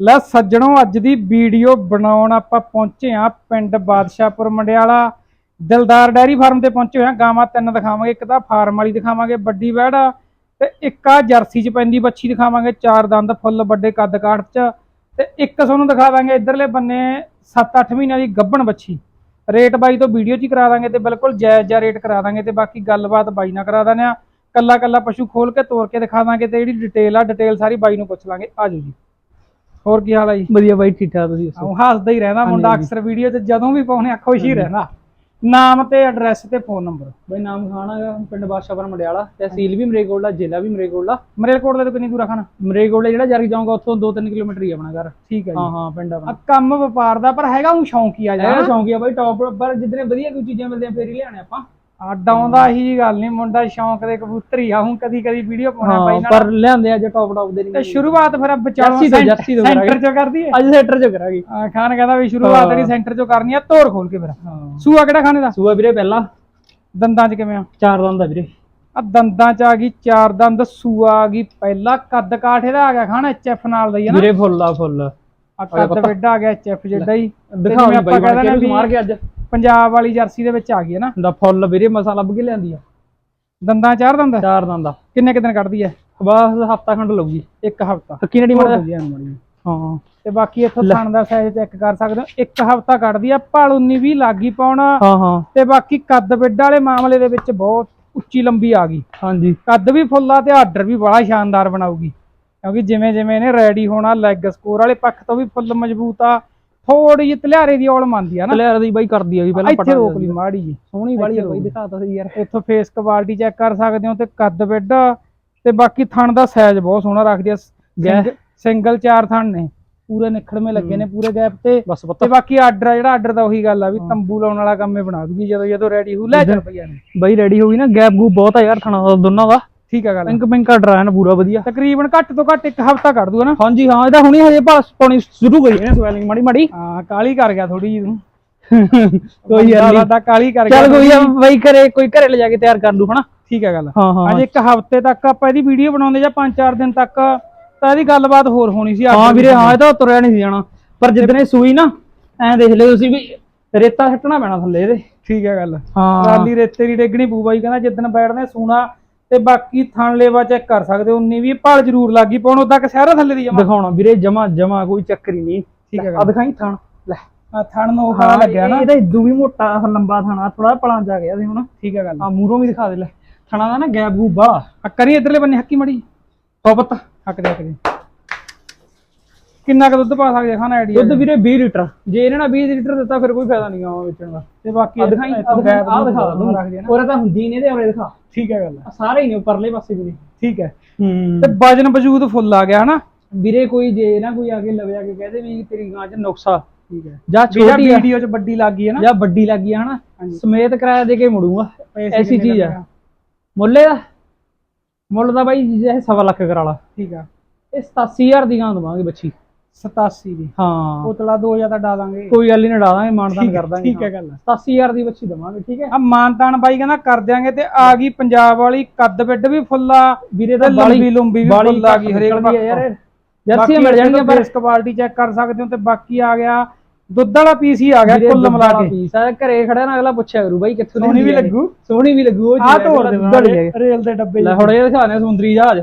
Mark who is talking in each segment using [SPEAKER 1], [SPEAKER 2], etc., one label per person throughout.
[SPEAKER 1] ਲੈ ਸੱਜਣੋ ਅੱਜ ਦੀ ਵੀਡੀਓ ਬਣਾਉਣ ਆਪਾਂ ਪਹੁੰਚੇ ਆ ਪਿੰਡ ਬਾਦਸ਼ਾਹਪੁਰ ਮੰਡਿਆਲਾ। ਦਿਲਦਾਰ ਡੈਰੀ ਫਾਰਮ ਤੇ ਪਹੁੰਚੇ ਹੋਏ ਗਾਵਾਂ ਤਿੰਨ ਦਿਖਾਵਾਂਗੇ ਇੱਕ ਤਾਂ ਫਾਰਮ ਵਾਲੀ ਦਿਖਾਵਾਂਗੇ ਵੱਡੀ ਵੈੜ ਆ, ਤੇ ਇੱਕ ਆ ਜਰਸੀ ਚ ਪੈਂਦੀ ਬੱਚੀ ਦਿਖਾਵਾਂਗੇ ਚਾਰ ਦੰਦ ਫੁੱਲ ਵੱਡੇ ਕੱਦ ਕਾਠ ਚ ਤੇ ਇੱਕ ਤੁਹਾਨੂੰ ਦਿਖਾ ਦਾਂਗੇ ਇਧਰਲੇ ਬੰਨੇ 7-8 ਮਹੀਨਿਆਂ ਦੀ ਗੱਭਣ ਬੱਚੀ ਰੇਟ ਬਾਈ ਤੋਂ ਵੀਡੀਓ 'ਚ ਹੀ ਕਰਾ ਦਾਂਗੇ ਤੇ ਬਿਲਕੁਲ ਜਾਇਜ਼ ਜਿਹਾ ਰੇਟ ਕਰਾ ਦਾਂਗੇ ਤੇ ਬਾਕੀ ਗੱਲਬਾਤ ਬਾਈ ਨਾਲ ਕਰਾ ਦਾਂਗੇ ਆ ਕੱਲਾ ਕੱਲਾ ਪਸ਼ੂ ਖੋਲ ਕੇ ਤੋੜ ਕੇ ਦਿਖਾ ਦਾਂਗੇ ਤੇ ਜਿਹੜੀ ਡਿਟੇਲ ਆ ਡਿਟੇਲ ਸਾਰੀ ਬਾਈ ਨੂੰ ਪੁੱਛ ਲਾਂਗੇ। ਆਜੋ ਜੀ। ਹੋਰ ਕੀ ਹਾਲ ਆ ਜੀ?
[SPEAKER 2] ਵਧੀਆ ਬਾਈ ਠੀਕ ਠਾਕ ਤੁਸੀਂ ਦੱਸੋ?
[SPEAKER 1] ਹੱਸਦਾ ਹੀ ਰਹਿੰਦਾ ਮੁੰਡਾ। ਅਕਸਰ ਵੀਡੀਓ 'ਚ ਜਦੋਂ ਵੀ ਪਾਉਣੇ ਆ ਖੁਸ਼ ਹੀ ਰਹਿੰਦਾ। ਨਾਮ ਤੇ ਐਡਰੈਸ ਤੇ ਫੋਨ ਨੰਬਰ
[SPEAKER 2] ਬਾਈ ਨਾਮ ਖਾਣਾ ਪਿੰਡ ਬਾਦਸ਼ਾਹਪੁਰ ਮੰਡਿਆਲਾ ਤਹਿਸੀਲ ਵੀ ਮਰੇਕੋਟਲਾ ਜ਼ਿਲ੍ਹਾ ਵੀ ਮਰੇਕੋਟਲਾ।
[SPEAKER 1] ਮਰੇਲਕੋਟਲੇ ਤੋਂ ਕਿੰਨੀ ਦੂਰ ਆ ਖਾਣਾ?
[SPEAKER 2] ਮਰੇਕੋਟਲਾ ਜਿਹੜਾ ਜਾਰੀ ਜਾਊਗਾ ਉੱਥੋਂ 2-3 ਕਿਲੋਮੀਟਰ ਹੀ ਆਪਣਾ ਘਰ।
[SPEAKER 1] ਠੀਕ ਹੈ
[SPEAKER 2] ਹਾਂ
[SPEAKER 1] ਜੀ।
[SPEAKER 2] ਹਾਂ ਪਿੰਡ
[SPEAKER 1] ਆ ਕੰਮ ਵਪਾਰ ਦਾ ਪਰ ਹੈਗਾ ਉਹ ਸ਼ੌਂਕੀ ਆ
[SPEAKER 2] ਇਹ
[SPEAKER 1] ਜਾ
[SPEAKER 2] ਸ਼ੌਂਕੀ ਆ ਬਾਈ ਟੌਪ ਪਰ ਜਿੱਦਨੇ ਵਧੀਆ ਕੋਈ ਚੀਜ਼ਾਂ ਮਿਲਦੀਆਂ ਫੇਰ ਹੀ ਲਿਆਣੇ ਆਪਾਂ।
[SPEAKER 1] ਆਡਾਉਂਦਾ ਹੀ ਗੱਲ ਨਹੀਂ ਮੁੰਡਾ ਸ਼ੌਂਕ ਦੇ ਕਬੂਤਰ ਹੀ ਆ ਹੁਣ ਕਦੀ ਕਦੀ ਵੀਡੀਓ ਪਾਉਣਾ
[SPEAKER 2] ਹਾਂ ਪਰ ਲਿਆਂਦੇ ਅੱਜ ਟੌਪ ਟੌਪ ਦੇ
[SPEAKER 1] ਤੇ
[SPEAKER 2] ਨਹੀਂ।
[SPEAKER 1] ਸ਼ੁਰੂਆਤ ਫਿਰ ਵਿਚਾਲੋਂ
[SPEAKER 2] ਜਰਸੀ ਤੋਂ- ਜਰਸੀ ਤੋਂ
[SPEAKER 1] ਸੈਂਟਰ
[SPEAKER 2] ਕਰਾਂਗੇ।
[SPEAKER 1] ਚੋਂ ਕਰਦੀ ਹੈ?
[SPEAKER 2] ਅੱਜ ਸੈਕਟਰ ਚ ਕਰਾਂਗੇ।
[SPEAKER 1] ਆ, ਖਾਨ ਕਹਿੰਦਾ ਵੀ ਸ਼ੁਰੂਆਤ
[SPEAKER 2] ਹਾਂ।
[SPEAKER 1] ਜਿਹੜੀ ਸੈਂਟਰ ਚੋਂ ਕਰਨੀ ਆ ਤੋੜ ਖੋਲ ਕੇ ਫਿਰ।
[SPEAKER 2] ਹਾਂ।
[SPEAKER 1] ਸੂਆ ਕਿਹੜਾ ਖਾਣੇ ਦਾ?
[SPEAKER 2] ਸੂਆ ਵੀਰੇ ਪਹਿਲਾਂ।
[SPEAKER 1] ਦੰਦਾਂ 'ਚ ਕਿਵੇਂ ਆ?
[SPEAKER 2] ਚਾਰ ਦੰਦ ਦਾ ਵੀਰੇ।
[SPEAKER 1] ਆ ਦੰਦਾਂ 'ਚ ਆ ਗਈ ਚਾਰ ਦੰਦ ਸੂਆ ਆ ਗਈ ਪਹਿਲਾ ਕੱਦ ਕਾਠ ਇਹਦਾ ਆ ਗਿਆ ਖਾਣਾ ਐਚਐਫ ਨਾਲ ਦਾ ਹੀ ਹੈ ਨਾ।
[SPEAKER 2] ਵੀਰੇ ਫੁੱਲ ਆ ਫੁੱਲ।
[SPEAKER 1] ਆ ਕੱਦ। ਵੱਡਾ ਆ ਗਿਆ ਐਚਐਫ ਜਿੱਡਾ ਹੀ।
[SPEAKER 2] ਦਿਖਾਓ
[SPEAKER 1] ਜਿਵੇਂ
[SPEAKER 2] ਜੀ ਬਾਈ
[SPEAKER 1] ਆਪਾਂ
[SPEAKER 2] ਬਣ
[SPEAKER 1] ਕਹਿੰਦੇ
[SPEAKER 2] ਕੇ ਮਾਰ
[SPEAKER 1] ਵੀ
[SPEAKER 2] ਕੇ ਅੱਜ।
[SPEAKER 1] ਪੰਜਾਬ ਵਾਲੀ ਜਰਸੀ ਦੇ ਵਿੱਚ ਆ ਗਈ ਹੈ ਨਾ।
[SPEAKER 2] ਦਾ ਫੁੱਲ ਵੀਰੇ ਮਸਾ ਲੱਭ ਕੇ ਲਿਆਂਦੀ ਆ।
[SPEAKER 1] ਦੰਦਾਂ ਚਾਰ ਦੰਦ?
[SPEAKER 2] ਚਾਰ ਦੰਦ
[SPEAKER 1] ਕਿੰਨੇ ਕਿੰਨੇ ਕੱਢਦੀ ਹੈ?
[SPEAKER 2] ਬਸ ਹਫਤਾ ਖੰਡ ਲਊਗੀ।
[SPEAKER 1] ਇੱਕ ਹਫਤਾ।
[SPEAKER 2] ਹੱਕੀ ਨੜੀ ਮੜ?
[SPEAKER 1] ਵਧੀਆ ਮੜੀ।
[SPEAKER 2] ਹਾਂ।
[SPEAKER 1] ਤੇ ਬਾਕੀ ਇੱਥੋਂ ਥਣ ਦਾ ਸਾਈਜ਼ ਚੈੱਕ ਕਰ ਸਕਦੇ ਹੋ। ਇੱਕ ਹਫਤਾ ਕੱਢਦੀ ਆ ਭਾਲ 19 20 ਲੱਗੀ ਪਾਉਣਾ।
[SPEAKER 2] ਹਾਂ ਹਾਂ।
[SPEAKER 1] ਤੇ ਬਾਕੀ ਕੱਦ ਬਿੱਡ ਵਾਲੇ ਮਾਮਲੇ ਦੇ ਵਿੱਚ ਬਹੁਤ ਉੱਚੀ ਲੰਬੀ ਆ ਗਈ।
[SPEAKER 2] ਹਾਂਜੀ।
[SPEAKER 1] ਕੱਦ ਵੀ ਫੁੱਲਾ ਤੇ ਆਰਡਰ ਵੀ ਬੜਾ ਸ਼ਾਨਦਾਰ ਬਣਾਉਗੀ ਕਿਉਂਕਿ ਜਿਵੇਂ ਜਿਵੇਂ ਇਹਨੇ ਰੈਡੀ ਹੋਣਾ ਲੈਗ ਸਕੋਰ ਵਾਲੇ ਪੱਖ ਤੋਂ ਵੀ ਫੁੱਲ ਮਜ਼ਬੂਤ ਆ ਥੋੜੀ ਜਿਹੀ ਤਲਿਆਰੇ ਦੀ ਔਲ ਮੰਨਦੀ ਆ ਨਾ।
[SPEAKER 2] ਪਲੇਅਰ ਦੀ ਬਾਈ ਕਰਦੀ ਆ ਵੀ ਪਹਿਲਾਂ
[SPEAKER 1] ਇੱਥੇ ਰੋਕ ਲਈ ਮਾੜੀ ਜੀ
[SPEAKER 2] ਸੋਹਣੀ ਵਾਲੀ ਆ ਬਾਈ
[SPEAKER 1] ਰੋਕ।
[SPEAKER 2] ਦਿਖਾਤਾ ਸੀ ਯਾਰ।
[SPEAKER 1] ਇੱਥੋਂ ਫੇਸ ਕੁਆਲਿਟੀ ਚੈੱਕ ਕਰ ਸਕਦੇ ਹੋ ਤੇ ਕੱਦ ਬਿੱਡ ਤੇ ਬਾਕੀ ਥਣ ਦਾ ਸਾਈਜ਼ ਬਹੁਤ ਸੋਹਣਾ ਰੱਖਦੀ ਆ।
[SPEAKER 2] ਗੈ-
[SPEAKER 1] ਸਿੰਗਲ ਚਾਰ ਥਣ ਨੇ। ਪੂਰੇ ਨਿਖੜਵੇਂ ਲੱਗੇ ਨੇ ਪੂਰੇ ਗੈਪ ਤੇ।
[SPEAKER 2] ਬਸ
[SPEAKER 1] ਤੇ ਬਾਕੀ ਆਰਡਰ ਆ ਜਿਹੜਾ ਆਰਡਰ ਦਾ ਉਹੀ ਗੱਲ ਆ ਵੀ ਤੰਬੂ ਲਾਉਣ ਵਾਲਾ ਕੰਮ ਹੀ ਬਣਾ ਦੂਗੀ ਜਦੋਂ ਜਦੋਂ ਰੈਡੀ ਹੋ ਲੈ ਚੱਲ ਪਈਆਂ ਨੇ
[SPEAKER 2] ਬਾਈ ਰੈਡੀ ਹੋ ਗਈ ਨਾ ਗੈਪ ਗੂਪ ਬਹੁਤ ਆ ਯਾਰ ਥਣਾ ਦਾ ਦੋਨਾਂ ਦਾ।
[SPEAKER 1] ਠੀਕ ਆ ਗੱਲ
[SPEAKER 2] ਪਿੰਕ ਪਿੰਕ ਡਰਾ ਨਾ ਪੂਰਾ ਵਧੀਆ।
[SPEAKER 1] ਤਕਰੀਬਨ ਘੱਟ ਤੋਂ ਘੱਟ ਇੱਕ ਹਫਤਾ ਕੱਢ ਦੂਗਾ ਨਾ।
[SPEAKER 2] ਹਾਂਜੀ ਹਾਂ ਇਹਦਾ ਹੁਣੀ ਹਜੇ ਭਾਸ ਪਾਉਣੀ ਸ਼ੁਰੂ ਕਰੀ ਇਹਨੇ ਸਵੈਲਿੰਗ ਮਾੜੀ ਮਾੜੀ।
[SPEAKER 1] ਹਾਂ ਕਾਲੀ ਕਰ ਗਿਆ ਥੋੜੀ ਜਿਹੀ ਤੂੰ।
[SPEAKER 2] ਕੋਈ ਨਹੀਂ।
[SPEAKER 1] ਸਾਡਾ ਕਾਲੀ ਕਰ ਗਿਆ
[SPEAKER 2] ਚੱਲ ਕੋਈ ਆ ਬਾਈ ਘਰੇ ਕੋਈ ਘਰੇ ਲੈ ਜਾ ਕੇ ਤਿਆਰ ਕਰ ਲੂ ਹਨਾ।
[SPEAKER 1] ਠੀਕ ਆ ਗੱਲ
[SPEAKER 2] ਹਾਂ ਹਾਂ
[SPEAKER 1] ਅਜੇ ਇੱਕ ਹਫ਼ਤੇ ਤੱਕ ਆਪਾਂ ਇਹਦੀ ਵੀਡੀਓ ਬਣਾਉਂਦੇ ਜਾਂ 5-4 ਦਿਨ ਤੱਕ ਤਾਂ ਇਹਦੀ ਗੱਲਬਾਤ ਹੋਰ ਹੋਣੀ ਸੀ
[SPEAKER 2] ਹਾਂ ਵੀਰੇ ਹਾਂ ਇਹ ਤਾਂ ਤੁਰਿਆ ਨਹੀਂ ਸੀ ਜਾਣਾ। ਪਰ ਜਿੱਦਨੇ ਸੂਈ ਨਾ ਐਂ ਦੇਖ ਲਿਓ ਤੁਸੀਂ ਵੀ ਰੇਤਾ ਛੱਟਣਾ ਪੈਣਾ ਥੱਲੇ ਇਹਦੇ।
[SPEAKER 1] ਠੀਕ ਆ ਗੱਲ
[SPEAKER 2] ਹਾਂ।
[SPEAKER 1] ਰਾਲੀ ਰੇਤੇ ਦੀ ਡੇਗਣੀ ਪੂ ਬਾਈ ਕਹਿੰਦਾ ਜਿੱਦਣ ਬੈਠਦੇ ਸੂਣਾ ਤੇ ਬਾਕੀ ਥਣ ਲੇਵਾ ਚੈੱਕ ਕਰ ਸਕਦੇ ਹੋ 19 ਵੀ ਭਾਲ ਜ਼ਰੂਰ ਲੱਗੀ ਪਾਉਣ ਉਦਾਂ ਕਿ ਸਾਰਾ ਥੱਲੇ ਦੀ ਜਮਾ?
[SPEAKER 2] ਦਿਖਾਉਣਾ ਵੀਰੇ ਜਮਾ ਜਮਾ ਕੋਈ ਚੱਕਰ ਹੀ ਨਹੀਂ।
[SPEAKER 1] ਠੀਕ ਹੈ
[SPEAKER 2] ਆ ਦਿਖਾਈ ਥਣ। ਲੈ।
[SPEAKER 1] ਆ ਥਣ ਨੂੰ ਉਹ ਖਾਣਾ ਲੱਗਿਆ ਨਾ।
[SPEAKER 2] ਇਹਦਾ ਇਦੂ ਵੀ ਮੋਟਾ ਲੰਬਾ ਥਣਾ ਥੋੜਾ ਪਲਾਂ ਜਾ ਗਿਆ ਸੀ ਹੁਣ।
[SPEAKER 1] ਠੀਕ ਆ ਗੱਲ।
[SPEAKER 2] ਆ ਮੂਰੋਂ ਵੀ ਦਿਖਾ ਦੇ ਲੈ। ਥਣਾ ਦਾ ਨਾ ਗੈਪ ਗੂਬਾ
[SPEAKER 1] ਆ ਕਰੀ ਇਧਰਲੇ ਬੰਨੇ ਹੱਕੀ ਮੜੀ।
[SPEAKER 2] ਪਪਤ
[SPEAKER 1] ਹੱਕ ਦੇ ਹੱਕ ਦੇ। ਕਿੰਨਾ ਕੁ ਦੁੱਧ ਪਾ ਸਕਦੇ ਆ ਖਾਣਾ ਆਈਡੀਆ
[SPEAKER 2] ਦੁੱਧ ਵੀਰੇ 20 ਲੀਟਰ। ਜੇ ਇਹਨਾਂ ਨੇ 20 ਲੀਟਰ ਦਿੱਤਾ ਫਿਰ ਕੋਈ ਫਾਇਦਾ ਨਹੀਂ ਆਵਾ ਵੇਚਣ ਦਾ।
[SPEAKER 1] ਤੇ ਬਾਕੀ
[SPEAKER 2] ਆ ਦਿਖਾਈ ਆ ਦਿਖਾ
[SPEAKER 1] ਨੂੰ ਆ ਨਾ।
[SPEAKER 2] ਉਹਰੇ ਤਾਂ ਹੁੰਦੀ ਨਹੀਂ ਇਹਦੇ ਉਹਰੇ ਦਿਖਾ।
[SPEAKER 1] ਠੀਕ ਹੈ ਗੱਲ
[SPEAKER 2] ਆ ਸਾਰੇ ਹੀ ਨੇ ਪਰਲੇ ਪਾਸੇ ਵੀ ਨੇ
[SPEAKER 1] ਠੀਕ ਹੈ।
[SPEAKER 2] ਹੂੰ।
[SPEAKER 1] ਤੇ ਵਜਨ ਵਜੂਦ ਫੁੱਲ ਆ ਗਿਆ ਹਨਾ?
[SPEAKER 2] ਵੀਰੇ ਕੋਈ ਜੇ ਨਾ ਕੋਈ ਆ ਕੇ ਲਵੇ ਆ ਕੇ ਕਹਦੇ ਵੀ ਤੇਰੀ ਗਾਂ 'ਚ ਨੁਕਸਾ।
[SPEAKER 1] ਠੀਕ ਹੈ।
[SPEAKER 2] ਜਾਂ ਛੋਟੀ ਆ
[SPEAKER 1] ਵੀਡੀਓ 'ਚ ਵੱਡੀ ਲੱਗ ਗਈ ਹੈ ਨਾ?
[SPEAKER 2] ਜਾਂ ਵੱਡੀ ਲੱਗੀ ਆ ਹਨਾ। ਸਮੇਤ ਕਿਰਾਇਆ ਦੇ ਕੇ ਮੁੜੂਗਾ। ਐਸੀ ਚੀਜ਼ ਆ। ਮੁੱਲੇ ਦਾ ਮੁੱਲ ਦਾ ਬਾਈ ਜੇ ਸਵਾ ਲੱਖ ਕਰਾ ਲਾ।
[SPEAKER 1] ਠੀਕ ਆ।
[SPEAKER 2] ਇਹ 87000 ਦੀ ਗਾਂ ਦਵਾਂਗੇ ਬੱਚੀ।
[SPEAKER 1] 87 ਦੀ।
[SPEAKER 2] ਹਾਂ।
[SPEAKER 1] ਉਤਲਾ 2000 ਦਾ ਡਾ ਦਾਂਗੇ।
[SPEAKER 2] ਕੋਈ ਗੱਲ ਨਹੀਂ ਨੜਾ ਦਾਂਗੇ
[SPEAKER 1] ਹੈ,
[SPEAKER 2] ਕਰ ਦਾਂਗੇ
[SPEAKER 1] ਠੀਕ ਹੈ ਗੱਲ
[SPEAKER 2] 87000 ਦੀ ਬੱਚੀ ਦਵਾਂਗੇ ਠੀਕ ਹੈ?
[SPEAKER 1] ਆ ਮਾਨਤਾਨ ਬਾਈ ਕਹਿੰਦਾ ਕਰ ਦਿਆਂਗੇ ਤੇ ਆ ਗਈ ਪੰਜਾਬ ਵਾਲੀ ਕੱਦ ਬਿੱਡ ਵੀ ਫੁੱਲਾ
[SPEAKER 2] ਵੀਰੇ
[SPEAKER 1] ਤੇ ਲੰਬੀ ਲੰਬੀ ਵੀ ਫੁੱਲ ਆ ਗਈ ਹਰੇਕ ਬਾਕੀ
[SPEAKER 2] ਜਰਸੀਆਂ ਮਿਲ ਜਾਣਗੀਆਂ ਪਰ
[SPEAKER 1] ਬੇਸ ਕੁਆਲਿਟੀ ਚੈੱਕ ਕਰ ਸਕਦੇ ਹੋ ਤੇ ਬਾਕੀ ਆ ਗਿਆ। ਦੁੱਧ ਵਾਲਾ ਪੀਸ ਹੀ ਆ ਗਿਆ ਕੁੱਲ ਮਿਲਾ ਕੇ।
[SPEAKER 2] ਪੀਸ ਆ ਘਰੇ ਖੜਾ ਨਾ ਅਗਲਾ ਪੁੱਛਿਆ ਕਰੂ ਬਾਈ ਕਿੱਥੋਂ ਦੀ
[SPEAKER 1] ਸੋਹਣੀ ਵੀ? ਲੱਗੂ?
[SPEAKER 2] ਸੋਹਣੀ ਵੀ ਲੱਗੂ ਉਹ
[SPEAKER 1] ਆ ਤੋੜ ਦੇ। ਰੇਲ ਦੇ ਡੱਬੇ
[SPEAKER 2] ਲੈ ਹੁਣ ਇਹ ਦਿਖਾਣੇ ਸਮੁੰਦਰੀ ਜਹਾਜ਼।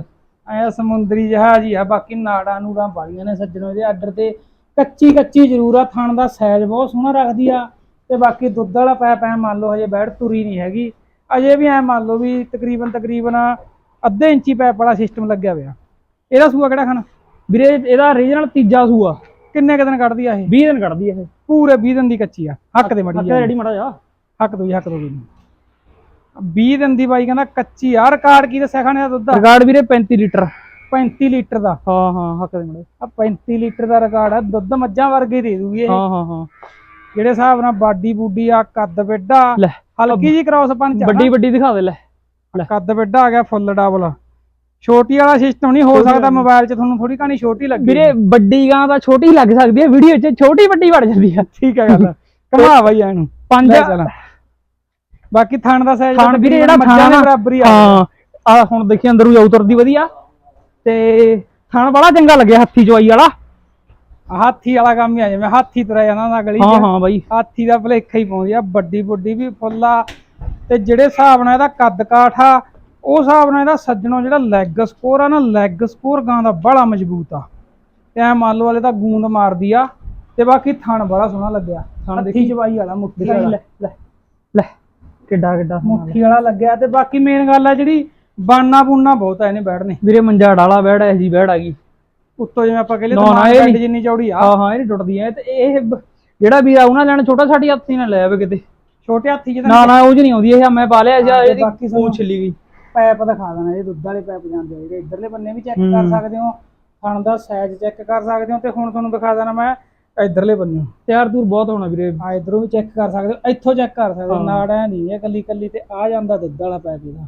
[SPEAKER 1] ਐ ਸਮੁੰਦਰੀ ਜਹਾਜ਼ ਹੀ ਆ ਬਾਕੀ ਨਾੜਾਂ ਨੂੜਾਂ ਵਾਲੀਆਂ ਨੇ ਸੱਜਣੋ ਦੇ ਆਰਡਰ ਤੇ। ਕੱਚੀ ਕੱਚੀ ਜ਼ਰੂਰ ਆ ਥਣ ਦਾ ਸਾਈਜ਼ ਬਹੁਤ ਸੋਹਣਾ ਰੱਖਦੀ ਆ ਤੇ ਬਾਕੀ ਦੁੱਧ ਵਾਲਾ ਪੈਪ ਐ ਮੰਨ ਲਓ ਹਜੇ ਬੈੜ ਤੁਰੀ ਨਹੀਂ ਹੈਗੀ। ਅਜੇ ਵੀ ਐ ਮੰਨ ਲਓ ਵੀ ਤਕਰੀਬਨ ਤਕਰੀਬਨ ਅੱਧੇ ਇੰਚੀ ਪੈਪ ਵਾਲਾ ਸਿਸਟਮ ਲੱਗਿਆ ਹੋਇਆ ਇਹਦਾ ਸੂਆ ਕਿਹੜਾ ਖਾਣਾ?
[SPEAKER 2] ਵੀਰੇ ਇਹਦਾ ਰੀਜਨਲ ਤੀਜਾ ਸੂਆ।
[SPEAKER 1] ਕਿੰਨੇ ਕੁ ਦਿਨ ਕੱਢਦੀ ਆ ਇਹ?
[SPEAKER 2] 20 ਦਿਨ ਕੱਢਦੀ ਇਹ।
[SPEAKER 1] ਪੂਰੇ 20 ਦਿਨ ਦੀ ਕੱਚੀ ਆ। ਹੱਕ ਦੇ ਮੜੀ
[SPEAKER 2] ਅੱਕੇ ਰੈਡੀ ਮੜਾ ਜਾ।
[SPEAKER 1] ਹੱਕ ਦੋ ਜੀ ਹੱਕ ਦੋ ਜੀ 20 ਦਿਨ ਦੀ ਬਾਈ ਕਹਿੰਦਾ ਕੱਚੀ ਆ ਰਿਕਾਰਡ ਕੀ ਦੱਸਿਆ ਖਾਣੇ ਦਾ ਦੁੱਧ ਦਾ?
[SPEAKER 2] ਰਿਕਾਰਡ ਵੀਰੇ 35 ਲੀਟਰ।
[SPEAKER 1] 35 ਲੀਟਰ ਦਾ।
[SPEAKER 2] ਹਾਂ ਹਾਂ ਹੱਕ ਦੇ ਮੜਾ
[SPEAKER 1] ਆ 35 ਲੀਟਰ ਦਾ ਰਿਕਾਰਡ ਆ ਦੁੱਧ ਮੱਝਾਂ ਵਰਗੇ ਦੇ ਦੂਗੀ ਇਹ।
[SPEAKER 2] ਹਾਂ ਹਾਂ ਹਾਂ।
[SPEAKER 1] ਜਿਹੜੇ ਹਿਸਾਬ ਨਾਲ ਬਾਡੀ ਬੂਡੀ ਆ ਕੱਦ ਵਿੱਡਾ ਹਲਕੀ ਜੀ ਕ੍ਰਾਸ ਪੰਚ
[SPEAKER 2] ਵੱਡੀ ਵੱਡੀ ਦਿਖਾ ਦੇ ਲੈ।
[SPEAKER 1] ਕੱਦ ਵਿੱਡਾ ਆ ਗਿਆ ਫੁੱਲ ਡਬਲ ਛੋਟੀ ਵਾਲਾ ਸਿਸਟਮ ਨਹੀਂ ਹੋ ਸਕਦਾ ਮੋਬਾਈਲ 'ਚ ਤੁਹਾਨੂੰ ਥੋੜੀ ਕਹਾਣੀ ਛੋਟੀ ਲੱਗੀ।
[SPEAKER 2] ਵੀਰੇ ਵੱਡੀ ਗਾਂ ਤਾਂ ਛੋਟੀ ਲੱਗ ਸਕਦੀ ਹੈ ਵੀਡੀਓ 'ਚ ਛੋਟੀ ਵੱਡੀ ਵੜ ਜਾਂਦੀ ਆ।
[SPEAKER 1] ਠੀਕ ਹੈ ਗੱਲ ਕਮਾ ਬਾਈ ਇਹਨੂੰ।
[SPEAKER 2] ਪੰਜ
[SPEAKER 1] ਬਾਕੀ ਥਣ ਦਾ ਸਾਈਜ਼
[SPEAKER 2] ਥਣ ਵੀਰੇ ਜਿਹੜਾ ਥਣ
[SPEAKER 1] ਦੇ ਬਰਾਬਰ ਹੀ ਆ।
[SPEAKER 2] ਹਾਂ ਆ ਹੁਣ ਦੇਖੀ ਅੰਦਰੋਂ ਜਾਊ ਤੁਰਦੀ ਵਧੀਆ। ਤੇ ਥਣ ਵਾਲਾ ਚੰਗਾ ਲੱਗਿਆ ਹੱਥੀ ਚਵਾਈ ਵਾਲਾ।
[SPEAKER 1] ਹਾਥੀ ਵਾਲਾ ਕੰਮ ਹੀ ਆ ਜਿਵੇਂ ਹਾਥੀ ਤੁਰਿਆ ਜਾਂਦਾ ਹੁੰਦਾ ਗਲੀ 'ਚ।
[SPEAKER 2] ਹਾਂ ਹਾਂ ਬਾਈ।
[SPEAKER 1] ਹਾਥੀ ਦਾ ਭਲੇਖਾ ਹੀ ਪਾਉਂਦੀ ਆ ਵੱਡੀ ਵੱਡੀ ਵੀ ਫੁੱਲ ਤੇ ਜਿਹੜੇ ਹਿਸਾਬ ਨਾਲ ਇਹਦਾ ਕੱਦ ਕਾਠ ਆ ਉਹ ਹਿਸਾਬ ਨਾਲ ਇਹਦਾ ਸੱਜਣੋ ਜਿਹੜਾ ਲੈਗ ਸਕੋਰ ਆ ਨਾ ਲੈਗ ਸਕੋਰ ਗਾਂ ਦਾ ਬੜਾ ਮਜ਼ਬੂਤ ਆ। ਤੇ ਐ ਮੰਨ ਲਓ ਵਾਲੇ ਤਾਂ ਗੂੰਦ ਮਾਰਦੀ ਆ। ਤੇ ਬਾਕੀ ਥਣ ਬੜਾ ਸੋਹਣਾ ਲੱਗਿਆ।
[SPEAKER 2] ਥਣ ਦੇਖੀ।
[SPEAKER 1] ਚਵਾਈ ਵਾਲਾ ਮੁੱਠੀ
[SPEAKER 2] ਲੈ ਲੈ ਲੈ। ਕਿੱਡਾ ਕਿੱਡਾ
[SPEAKER 1] ਮੁੱਠੀ ਵਾਲਾ ਲੱਗਿਆ ਤੇ ਬਾਕੀ ਮੇਨ ਗੱਲ ਆ ਜਿਹੜੀ ਬਾਨਾ ਬੁੰਨਾ ਬਹੁਤ ਆ ਇਹਨੇ ਬੈਠਨੇ
[SPEAKER 2] ਵੀਰੇ ਮੰਜਾ ਡਾਲਾ ਬੈੜ ਐ ਜੀ ਬੈੜ ਆ ਗਈ।
[SPEAKER 1] ਉੱਤੋਂ ਜਿਵੇਂ ਆਪਾਂ ਕਹਿੰਦੇ
[SPEAKER 2] ਨਾ, ਨਾ, ਇਹ ਨਹੀਂ।
[SPEAKER 1] ਜਿੰਨੀ ਚੌੜੀ ਆ।
[SPEAKER 2] ਹਾਂ ਹਾਂ ਇਹ ਨੀ ਟੁੱਟਦੀ ਐ ਤੇ ਇਹ ਬ- ਜਿਹੜਾ ਵੀਰ ਆਉਣਾ ਲੈਣ ਛੋਟਾ ਛਾਟੀ ਹੱਥੀ ਨਾਲ ਲੈ ਆਵੇ ਕਿਤੇ।
[SPEAKER 1] ਛੋਟੇ ਹਾਥੀ ਜਿਹਦਾ
[SPEAKER 2] ਨਾ ਨਾ ਉਹ ਚ ਨਹੀਂ ਆਉਂਦੀ ਇਹ ਮੈਂ ਪਾ ਲਿਆ
[SPEAKER 1] ਹਾਂ,
[SPEAKER 2] ਜਾਂ
[SPEAKER 1] ਤੇ
[SPEAKER 2] ਇਹਦੀ
[SPEAKER 1] ਬਾਕੀ ਸਾਨੂੰ-
[SPEAKER 2] ਪੂਛ ਛਿੱਲੀ ਗਈ।
[SPEAKER 1] ਪੈਪ ਦਿਖਾ ਦੇਣਾ ਇਹ ਦੁੱਧ ਵਾਲੇ ਪੈਪ ਜਾਂਦੇ ਆ ਜਿਹੜੇ ਇਧਰਲੇ ਬੰਨੇ ਵੀ ਚੈੱਕ ਕਰ
[SPEAKER 2] ਹੂੰ।
[SPEAKER 1] ਸਕਦੇ ਹੋ। ਥਣ ਦਾ ਸਾਈਜ਼ ਚੈੱਕ ਕਰ ਸਕਦੇ ਹੋ ਤੇ ਹੁਣ ਤੁਹਾਨੂੰ ਦਿਖਾ ਦੇਣਾ ਮੈਂ ਇਧਰਲੇ ਬੰਨੇ।
[SPEAKER 2] ਤਿਆਰ ਦੂਰ ਬਹੁਤ ਹੋਣਾ ਵੀਰੇ।
[SPEAKER 1] ਆ ਇਧਰੋਂ ਵੀ ਚੈੱਕ ਕਰ ਸਕਦੇ ਹੋ ਇੱਥੋਂ ਚੈੱਕ ਕਰ ਸਕਦੇ ਹੋ
[SPEAKER 2] ਹਾਂ।
[SPEAKER 1] ਨਾੜ ਐ ਨਹੀਂ ਇਹ ਕੱਲੀ ਕੱਲੀ ਤੇ ਆ ਜਾਂਦਾ ਦੁੱਧ ਵਾਲਾ ਪੈਪ ਇਹਦਾ।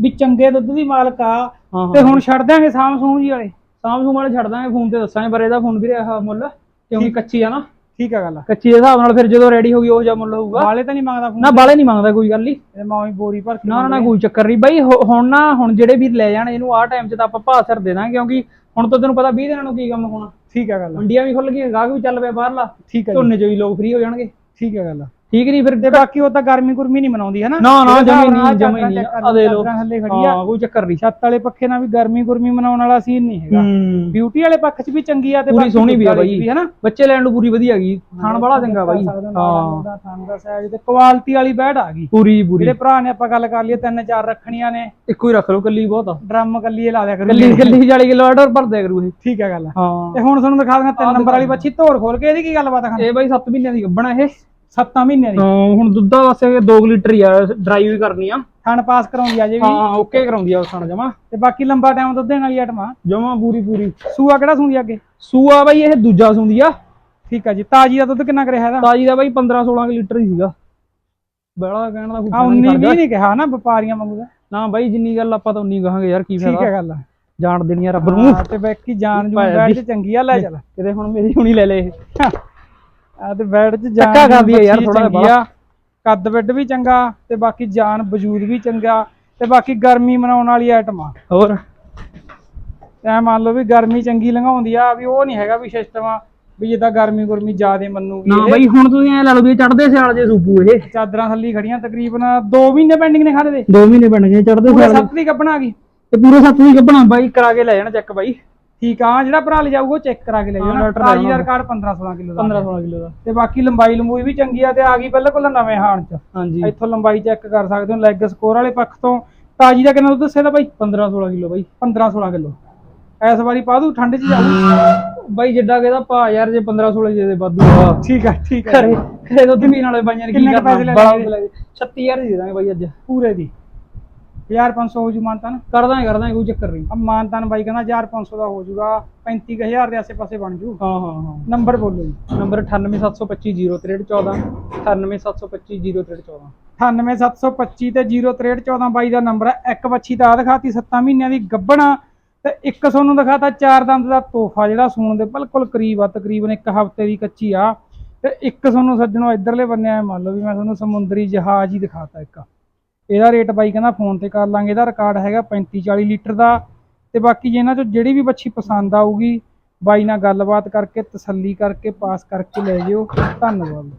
[SPEAKER 1] ਵੀ ਚੰਗੇ ਦੁੱਧ ਦੀ ਮਾਲਕ ਆ
[SPEAKER 2] ਹਾਂ
[SPEAKER 1] ਤੇ ਹੁਣ ਛੱਡ ਦਿਆਂਗੇ ਸਾਮ ਸੂਮ ਜੀ ਵਾਲੇ।
[SPEAKER 2] ਸਾਮ ਸੂਮ ਵਾਲੇ ਛੱਡ ਦਾਂਗੇ ਫੋਨ ਤੇ ਦੱਸਾਂਗੇ ਪਰ ਇਹਦਾ ਫੋਨ ਵੀਰੇ ਆਹ ਮੁੱਲ ਕਿਉਂਕਿ ਕੱਚੀ ਆ ਨਾ।
[SPEAKER 1] ਠੀਕ ਆ ਗੱਲ ਆ।
[SPEAKER 2] ਕੱਚੀ ਦੇ ਹਿਸਾਬ ਨਾਲ ਫਿਰ ਜਦੋਂ ਰੈਡੀ ਹੋ ਗਈ ਉਹ ਜਿਹਾ ਮੁੱਲ ਹੋਊਗਾ।
[SPEAKER 1] ਵਾਲੇ ਤਾਂ ਨਹੀਂ ਮੰਗਦਾ ਫੋਨ।
[SPEAKER 2] ਨਾ ਬਾਲੇ ਨਹੀਂ ਮੰਗਦਾ ਕੋਈ ਗੱਲ ਨਹੀਂ
[SPEAKER 1] ਮੈਂ ਉਹੀ ਬੋਰੀ ਭਰ ਕੇ
[SPEAKER 2] ਨਾ ਨਾ, ਕੋਈ ਚੱਕਰ ਨਹੀਂ ਬਾਈ ਹੁ- ਹੁਣ ਨਾ ਹੁਣ ਜਿਹੜੇ ਵੀਰ ਲੈ ਜਾਣ ਇਹਨੂੰ ਆਹ ਟਾਈਮ 'ਚ ਤਾਂ ਆਪਾਂ ਭਾਅ ਸਿਰ ਦੇ ਦਾਂਗੇ ਕਿਉਂਕਿ ਹੁਣ ਤਾਂ ਤੈਨੂੰ ਪਤਾ 20 ਦਿਨਾਂ ਨੂੰ ਕੀ ਕੰਮ ਹੋਣਾ।
[SPEAKER 1] ਠੀਕ ਆ ਗੱਲ। ਆ,
[SPEAKER 2] ਮੰਡੀਆਂ ਵੀ ਖੁੱਲ ਗਈਆਂ ਗਾਹਕ ਵੀ ਚੱਲ ਪਿਆ ਬਾਹਰਲਾ।
[SPEAKER 1] ਠੀਕ ਆ ਜੀ,
[SPEAKER 2] ਝੋਨੇ 'ਚ ਵੀ ਲੋਕ ਫ੍ਰੀ ਹੋ ਜਾਣਗੇ।
[SPEAKER 1] ਠੀਕ ਆ ਗੱਲ। ਆ।
[SPEAKER 2] ਠੀਕ ਨਹੀਂ ਫਿਰ
[SPEAKER 1] ਤੇ ਬਾਕੀ ਉਹ ਤਾਂ ਗਰਮੀ ਗੁਰਮੀ ਨਹੀਂ ਮਨਾਉਂਦੀ ਹੈ ਨਾ?
[SPEAKER 2] ਨਾ ਜਮੀ ਨਹੀਂ ਜਮੀ ਨਹੀਂ ਆ। ਦੇ ਲੋ ਹਾਂ ਕੋਈ ਚੱਕਰ ਨਹੀਂ।
[SPEAKER 1] ਛੱਤ ਵਾਲੇ ਪੱਖੇ ਨਾਲ ਵੀ ਗਰਮੀ ਗੁਰਮੀ ਮਨਾਉਣ ਵਾਲਾ ਸੀਨ ਨਹੀਂ ਹੈਗਾ। ਬਿਊਟੀ ਵਾਲੇ ਪੱਖ 'ਚ ਵੀ ਚੰਗੀ ਆ ਤੇ
[SPEAKER 2] ਪੂਰੀ ਸੋਹਣੀ ਵੀ ਆ ਬਾਈ।
[SPEAKER 1] ਹੈ ਨਾ?
[SPEAKER 2] ਬੱਚੇ ਲੈਣ ਨੂੰ ਪੂਰੀ ਵਧੀਆ ਗਈ ਖਾਣ ਬੜਾ ਚੰਗਾ ਬਾਈ। ਹਾਂ
[SPEAKER 1] ਥਣ ਦਾ ਸਾਈਜ਼ ਤੇ ਕੁਆਲਿਟੀ ਵਾਲੀ ਬੈਡ ਆ ਗਈ।
[SPEAKER 2] ਪੂਰੀ ਪੂਰੀ।
[SPEAKER 1] ਜਿਹੜੇ ਭਰਾ ਨੇ ਆਪਾਂ ਗੱਲ ਕਰ ਲਈ ਤਿੰਨ ਚਾਰ ਰੱਖਣੀਆਂ ਨੇ।
[SPEAKER 2] ਇੱਕੋ ਹੀ ਰੱਖ ਲਓ ਕੱਲੀ ਬਹੁਤ ਆ।
[SPEAKER 1] ਡਰਮ ਕੱਲੀ ਲਾ ਦਿਆ ਕਰੂ
[SPEAKER 2] ਕੱਲੀ ਕੱਲੀ 40 ਕਿਲੋ ਆਰਡਰ ਭਰ ਦਿਆ ਕਰੂ ਇਹ।
[SPEAKER 1] ਠੀਕ ਹੈ ਗੱਲ।
[SPEAKER 2] ਹਾਂ।
[SPEAKER 1] ਤੇ ਹੁਣ ਤੁਹਾਨੂੰ ਦਿਖਾ ਦਿੰਦਾ ਤਿੰਨ ਨੰਬਰ ਵਾਲੀ ਬੱਚੀ ਧੋਰ ਖੋਲ ਕੇ ਇਹਦੀ ਕੀ ਗੱਲਬਾਤ ਆ?
[SPEAKER 2] ਇਹ ਬਾਈ 7 ਮਹੀਨਿਆਂ ਦੀ ਗੱਬਣਾ ਇਹ।
[SPEAKER 1] ਸੱਤਾਂ ਮਹੀਨਿਆਂ ਦੀ।
[SPEAKER 2] ਹਾਂ ਹੁਣ ਦੁੱਧਾ ਵਾਸਤੇ 2 ਲੀਟਰ ਹੀ ਆ ਡਰਾਈ ਵੀ ਕਰਨੀ ਆ।
[SPEAKER 1] ਥਣ ਪਾਸ ਕਰਾਉਂਦੀ ਆ ਜੇ ਵੀ।
[SPEAKER 2] ਹਾਂ ਓਕੇ ਕਰਾਉਂਦੀ ਆ ਉਹ ਜਮਾ।
[SPEAKER 1] ਤੇ ਬਾਕੀ ਲੰਬਾ ਟਾਈਮ ਦੁੱਧ ਦੇਣ ਵਾਲੀ ਆਟਮਾ
[SPEAKER 2] ਜਮਾ ਪੂਰੀ ਪੂਰੀ।
[SPEAKER 1] ਸੂਆ ਕਿਹੜਾ ਸੂੰਦੀ ਅੱਗੇ?
[SPEAKER 2] ਸੂਆ ਬਾਈ ਇਹ ਦੂਜਾ ਸੁੰਦੀ ਆ।
[SPEAKER 1] ਠੀਕ ਆ ਜੀ। ਤਾਜੀ ਦਾ ਦੁੱਧ ਕਿੰਨਾ ਕਰਿਆ ਇਹਦਾ?
[SPEAKER 2] ਤਾਜੀ ਦਾ ਬਾਈ 15 16 ਲੀਟਰ ਹੀ ਸੀਗਾ। ਬੜਾ ਕਹਿਣ ਦਾ ਕੋਈ ਫਾਇਦਾ
[SPEAKER 1] 19
[SPEAKER 2] ਨਹੀਂ
[SPEAKER 1] 20
[SPEAKER 2] ਕਰਦਾ।
[SPEAKER 1] ਨਹੀਂ ਕਿਹਾ ਨਾ ਵਪਾਰੀਆਂ ਵਾਂਗੂ
[SPEAKER 2] ਨਾ ਬਾਈ ਜਿੰਨੀ ਗੱਲ ਆਪਾਂ ਤਾਂ ਉਨੀ ਕਹਾਂਗੇ ਯਾਰ ਕੀ
[SPEAKER 1] ਠੀਕ ਹੈ
[SPEAKER 2] ਫਾਇਦਾ।
[SPEAKER 1] ਗੱਲ
[SPEAKER 2] ਜਾਣ ਦੇਣੀ ਆ ਰੱਬ ਨੂੰ।
[SPEAKER 1] ਹਾਂ, ਤੇ ਬਾਕੀ ਜਾਨ ਜੂ
[SPEAKER 2] ਭਾਇਆ
[SPEAKER 1] ਬੈਠ ਚੰਗੀ ਆ ਲੈ ਚੱਲ।
[SPEAKER 2] ਕਿਤੇ ਹੁਣ ਮੇਰੀ ਹੁਣੀ ਲੈ ਲੈ ਇਹ।
[SPEAKER 1] ਆ ਤੇ ਬੈਠ ਚ
[SPEAKER 2] ਧੱਕਾ
[SPEAKER 1] ਜਾਨ
[SPEAKER 2] ਕਰਦੀ ਆ ਯਾਰ
[SPEAKER 1] ਬੱਚੀ
[SPEAKER 2] ਥੋੜ੍ਹਾ
[SPEAKER 1] ਚੰਗੀ ਆ। ਕੱਦ ਵੱਡ ਵੀ ਚੰਗਾ ਤੇ ਬਾਕੀ ਜਾਨ ਵਜੂਦ ਵੀ ਚੰਗਾ ਤੇ ਬਾਕੀ ਗਰਮੀ ਮਨਾਉਣ ਵਾਲੀ ਆਈਟਮ ਆ।
[SPEAKER 2] ਹੋਰ?
[SPEAKER 1] ਐ ਮੰਨ ਲਓ ਵੀ ਗਰਮੀ ਚੰਗੀ ਲੰਘਾਉਂਦੀ ਆ ਵੀ ਉਹ ਨਹੀਂ ਹੈਗਾ ਵੀ ਸਿਸਟਮ ਆ ਵੀ ਜਿੱਦਾਂ ਗਰਮੀ ਗੁਰਮੀ ਜ਼ਿਆਦੇ
[SPEAKER 2] ਨਾ। ਬਾਈ ਹੁਣ ਤੁਸੀਂ ਐ ਲਾ ਲਓ ਵੀ ਚੜਦੇ ਸਿਆਲ ਜੇ ਸੂਪੂ ਇਹ।
[SPEAKER 1] ਚਾਦਰਾਂ ਥੱਲੀ ਖੜੀਆਂ ਤਕਰੀਬਨ 2 ਮਹੀਨੇ ਪੈਂਡਿੰਗ ਨੇ ਖਾਦੇ ਦੇ।
[SPEAKER 2] 2 ਮਹੀਨੇ ਬਣ ਗਏ ਚੜਦੇ
[SPEAKER 1] ਪੂਰੇ
[SPEAKER 2] ਸਿਆਲ।
[SPEAKER 1] ਸੱਤ ਦੀ ਕੱਪਣਾ ਆ ਗਈ।
[SPEAKER 2] ਤੇ ਪੂਰੇ ਸੱਤ ਦੀ ਗੱਬਣਾ ਬਾਈ ਕਰਾ ਕੇ ਲੈ ਜਾਣਾ ਚੈੱਕ ਬਾਈ।
[SPEAKER 1] ਠੀਕ ਆ ਜਿਹੜਾ ਭਰਾ ਲੈ ਜਾਊਗਾ ਚੈੱਕ ਕਰਾ ਕੇ ਲੈ ਜਾਣਾ ਤਾਜੀ ਦਾ। ਰਿਕਾਰਡ 15 16 ਕਿਲੋ ਦਾ
[SPEAKER 2] 15 16 ਕਿਲੋ ਦਾ।
[SPEAKER 1] ਤੇ ਬਾਕੀ ਲੰਬਾਈ ਲੰਬੂਈ ਵੀ ਚੰਗੀ ਆ ਤੇ ਆ ਗਈ ਬਿਲਕੁਲ ਨਵੇਂ ਹਾਣ ਚ।
[SPEAKER 2] ਹਾਂਜੀ।
[SPEAKER 1] ਇੱਥੋਂ ਲੰਬਾਈ ਚੈੱਕ ਕਰ ਸਕਦੇ ਹੋ ਲੈਗ ਸਕੋਰ ਵਾਲੇ ਪੱਖ ਤੋਂ। ਤਾਜੀ ਦਾ ਕਿੰਨਾ ਦੁੱਧ ਦੱਸਿਆ ਤਾਂ ਬਾਈ?
[SPEAKER 2] 15 16 ਕਿਲੋ ਬਾਈ
[SPEAKER 1] 15 16 ਕਿਲੋ। ਇਸ ਵਾਰੀ ਪਾ ਦੂ ਠੰਡ ਚ ਜਾਊ
[SPEAKER 2] ਬਾਈ ਜਿੱਡਾ ਕਿ ਇਹਦਾ ਭਾ ਯਾਰ ਜੇ 15 16 ਜੇ ਦੇ ਵਾਧੂ ਆ।
[SPEAKER 1] ਠੀਕ ਆ ਠੀਕ ਆ।
[SPEAKER 2] ਘਰੇ ਘਰੇ ਦੁੱਧ ਪੀਣ ਵਾਲੇ ਬਾਈਆਂ ਨੇ ਕੀ ਕਰਨਾ?
[SPEAKER 1] ਪੈਸੇ ਲੈ
[SPEAKER 2] ਬੜਾ
[SPEAKER 1] ਲਏ?
[SPEAKER 2] ਦੁੱਧ ਲੈ ਕੇ 36000 ਦੀ ਦੇ ਦਾਂਗੇ ਬਾਈ ਅੱਜ।
[SPEAKER 1] ਪੂਰੇ ਦੀ। 1500 ਹੋ ਜੂ ਮਾਨਤਾਨ।
[SPEAKER 2] ਕਰ ਦਾਂਗੇ ਕਰ ਦਾਂਗੇ ਕੋਈ ਚੱਕਰ ਨਹੀਂ।
[SPEAKER 1] ਆ ਮਾਨਤਾਨ ਬਾਈ ਕਹਿੰਦਾ 1500 ਦਾ ਹੋ ਜੂਗਾ 35000 ਦੇ ਆਸੇ-ਪਾਸੇ ਬਣ ਜੂ।
[SPEAKER 2] ਹਾਂ ਹਾਂ ਹਾਂ।
[SPEAKER 1] ਨੰਬਰ ਬੋਲੋ ਜੀ।
[SPEAKER 2] ਨੰਬਰ 9872506314 9872506314
[SPEAKER 1] 98725 ਤੇ 06314 ਬਾਈ ਦਾ ਨੰਬਰ ਹੈ ਇੱਕ ਬੱਚੀ ਤਾਂ ਦਿਖਾਤੀ 7 ਮਹੀਨਿਆਂ ਦੀ ਗੱਭਣਾ ਤੇ ਇੱਕ ਤੁਹਾਨੂੰ ਦਿਖਾਤਾ ਚਾਰ ਦੰਦ ਦਾ ਤੋਹਫਾ ਜਿਹੜਾ ਸੂਣ ਦੇ ਬਿਲਕੁਲ ਕਰੀਬ ਆ ਤਕਰੀਬਨ ਇੱਕ ਹਫ਼ਤੇ ਦੀ ਕੱਚੀ ਆ। ਤੇ ਇੱਕ ਤੁਹਾਨੂੰ ਸੱਜਣੋ ਇਧਰਲੇ ਬੰਨੇ ਆ ਮੰਨ ਲਓ ਵੀ ਮੈਂ ਤੁਹਾਨੂੰ ਸਮੁੰਦਰੀ ਜਹਾਜ਼ ਹੀ ਦਿਖਾਤਾ ਇੱਕ। ਇਹਦਾ ਰੇਟ ਬਾਈ ਕਹਿੰਦਾ ਫੋਨ ਤੇ ਕਰ ਲਾਂਗੇ, ਇਹਦਾ ਰਿਕਾਰਡ ਹੈਗਾ 35 40 ਲੀਟਰ ਦਾ। ਤੇ ਬਾਕੀ ਜੇ ਇਹਨਾਂ ਚੋਂ ਜਿਹੜੀ ਵੀ ਬੱਚੀ ਪਸੰਦ ਆਊਗੀ, ਬਾਈ ਨਾਲ ਗੱਲਬਾਤ ਕਰਕੇ, ਤਸੱਲੀ ਕਰਕੇ ਪਾਸ ਕਰਕੇ ਲੈ ਜਿਓ। ਧੰਨਵਾਦ।